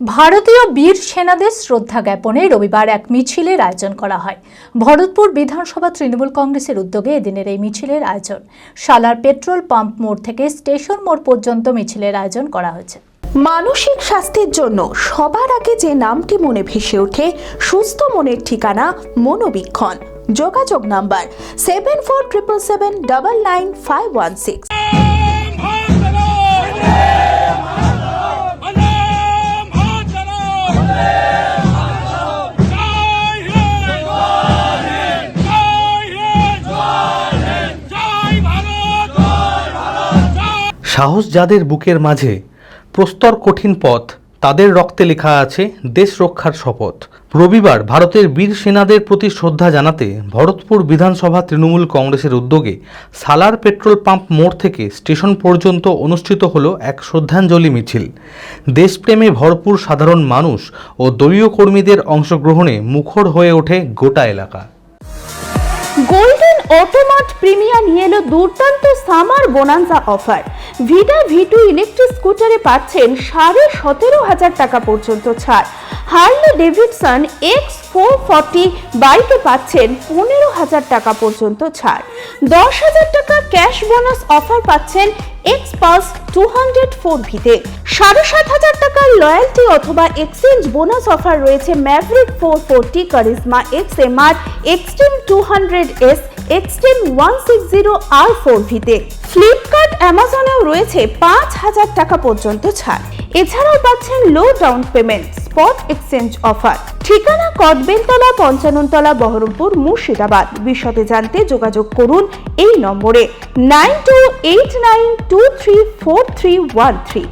ভারতীয় বীর সেনাদের শ্রদ্ধা জ্ঞাপনে রবিবার এক মিছিলের আয়োজন করা হয়। ভরতপুর বিধানসভা তৃণমূল কংগ্রেসের উদ্যোগে এদিনের এই মিছিলের আয়োজন। শালার পেট্রোল পাম্প মোড় থেকে স্টেশন মোড় পর্যন্ত মিছিলের আয়োজন করা হয়েছে। মানসিক স্বাস্থ্যের জন্য সবার আগে যে নামটি মনে ভেসে ওঠে, সুস্থ মনের ঠিকানা মনোবীক্ষণ। যোগাযোগ number seven four triple seven double nine five one six সাহস যাদের বুকের মাঝে, প্রস্তর কঠিন পথ, তাদের রক্তে লেখা আছে দেশ রক্ষার শপথ। রবিবার ভারতের বীর সেনাদের প্রতি শ্রদ্ধা জানাতে ভরতপুর বিধানসভা তৃণমূল কংগ্রেসের উদ্যোগে সালার পেট্রোল পাম্প মোড় থেকে স্টেশন পর্যন্ত অনুষ্ঠিত হলো এক শ্রদ্ধাঞ্জলি মিছিল। দেশপ্রেমে ভরপুর সাধারণ মানুষ ও দলীয় কর্মীদের অংশগ্রহণে মুখর হয়ে ওঠে গোটা এলাকা। গোল্ডেন অটোমার্ট প্রিমিয়া নিয়ে এলো দুর্দান্ত summer bonanza offer. Vida V two electric স্কুটারে পাচ্ছেন সাড়ে সতেরো হাজার টাকা পর্যন্ত ছাড়। Harley Davidson X four forty বাইকে পাচ্ছেন পনেরো হাজার টাকা পর্যন্ত ছাড়। দশ হাজার টাকা ক্যাশ বোনাস অফার পাচ্ছেন X Pulse two hundred four ভিতে সাড়ে সাত হাজার টাকার লয়্যালটি অথবা এক্সচেঞ্জ বোনাস অফার রয়েছে Maverick four forty Karizma X M R Xtreme two hundred S Xtreme one six zero R four ভিতে ফ্লিপকার্ট অ্যামাজনেও রয়েছে পাঁচ হাজার টাকা পর্যন্ত ছাড়। এছাড়াও পাচ্ছেন low down payment spot exchange offer ঠিকানা কদবেলতলা পঞ্চাননতলা, বহরমপুর, মুর্শিদাবাদ। বিশদে জানতে যোগাযোগ করুন এই নম্বরে। Nine two eight nine two three four three one three